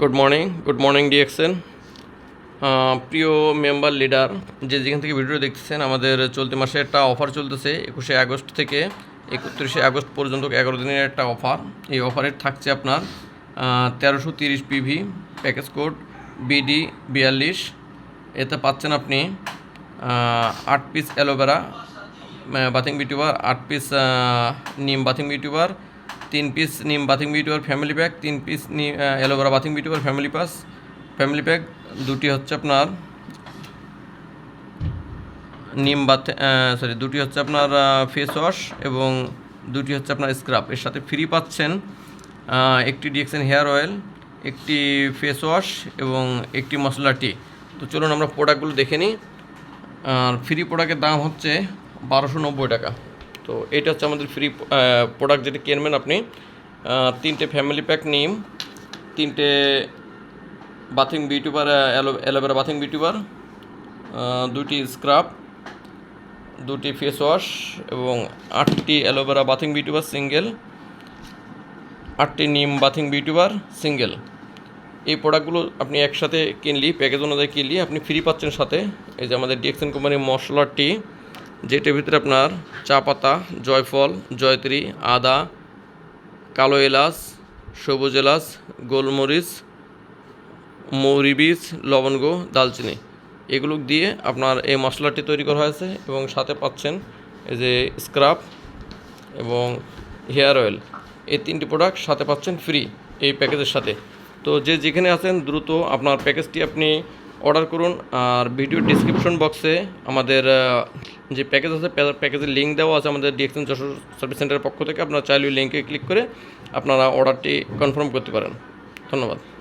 Good morning good morning DXN প্রিয় member leader যে যেখান থেকে ভিডিও দেখতেছেন, আমাদের চলতি মাসে একটা অফার চলতেছে, একুশে আগস্ট থেকে একত্রিশে আগস্ট পর্যন্ত এগারো দিনের একটা অফার এই অফারের থাকছে আপনার তেরোশো তিরিশ পিভি প্যাকেজ কোড বিডি বিয়াল্লিশ। এতে পাচ্ছেন আপনি আট পিস অ্যালোভেরা বাথিং বিউটিউবার আট পিস নিম বাথিং বিউটিউবার তিন piece neem bathing beauty bar family pack তিন piece neem aloe vera bathing beauty bar family pack family pack দুটি হচ্ছে আপনার নিম বাথ সরি দুটি হচ্ছে আপনার ফেস ওয়াশ এবং দুটি হচ্ছে আপনার স্ক্রাব এর সাথে ফ্রি পাচ্ছেন একটি ডিএক্সএন হেয়ার অয়েল একটি ফেস ওয়াশ এবং একটি মশলা টি তো চলুন আমরা প্রোডাক্টগুলো দেখে নিই। আর ফ্রি প্রোডাক্টের দাম হচ্ছে বারোশো নব্বই টাকা। তো এটা হচ্ছে আমাদের ফ্রি প্রোডাক্ট যেটা কিনবেন আপনি? তিনটে ফ্যামিলি প্যাক নিম, তিনটে bathing beauty bar aloe vera bathing beauty bar দুটি স্ক্রাব দুটি ফেস ওয়াশ এবং আটটি অ্যালোভেরা বাথিং বিউটিউবার সিঙ্গেল আটটি নিম বাথিং বিউটিউবার সিঙ্গেল এই প্রোডাক্টগুলো আপনি একসাথে কিনলি প্যাকেজ অনুযায়ী কিনলি, আপনি ফ্রি পাচ্ছেন সাথে। এই যে আমাদের ডিএক্সএন কোম্পানির মশলার টি যেটার ভিতরে আপনার চা পাতা জয়ফল, জয়ত্রী, আদা, কালো এলাচ, সবুজ এলাচ, গোলমরিচ, মৌরি বীজ, লবঙ্গ, দালচিনি। এগুলো দিয়ে আপনার এই মশলাটি তৈরি করা হয়েছে এবং সাথে পাচ্ছেন এই যে স্ক্রাব এবং হেয়ার অয়েল। এই তিনটি প্রোডাক্ট সাথে পাচ্ছেন ফ্রি এই প্যাকেজের সাথে। তো যে যেখানে আছেন, দ্রুত আপনার প্যাকেজটি আপনি অর্ডার করুন আর ভিডিও ডিসক্রিপশন বক্সে আমাদের যে প্যাকেজ আছে প্যা- প্যাকেজের লিঙ্ক দেওয়া আছে আমাদের ডিএক্সএন যশোর সার্ভিস সেন্টারের পক্ষ থেকে। আপনারা চাইলে লিঙ্কে ক্লিক করে আপনারা অর্ডারটি কনফার্ম করতে পারেন। ধন্যবাদ।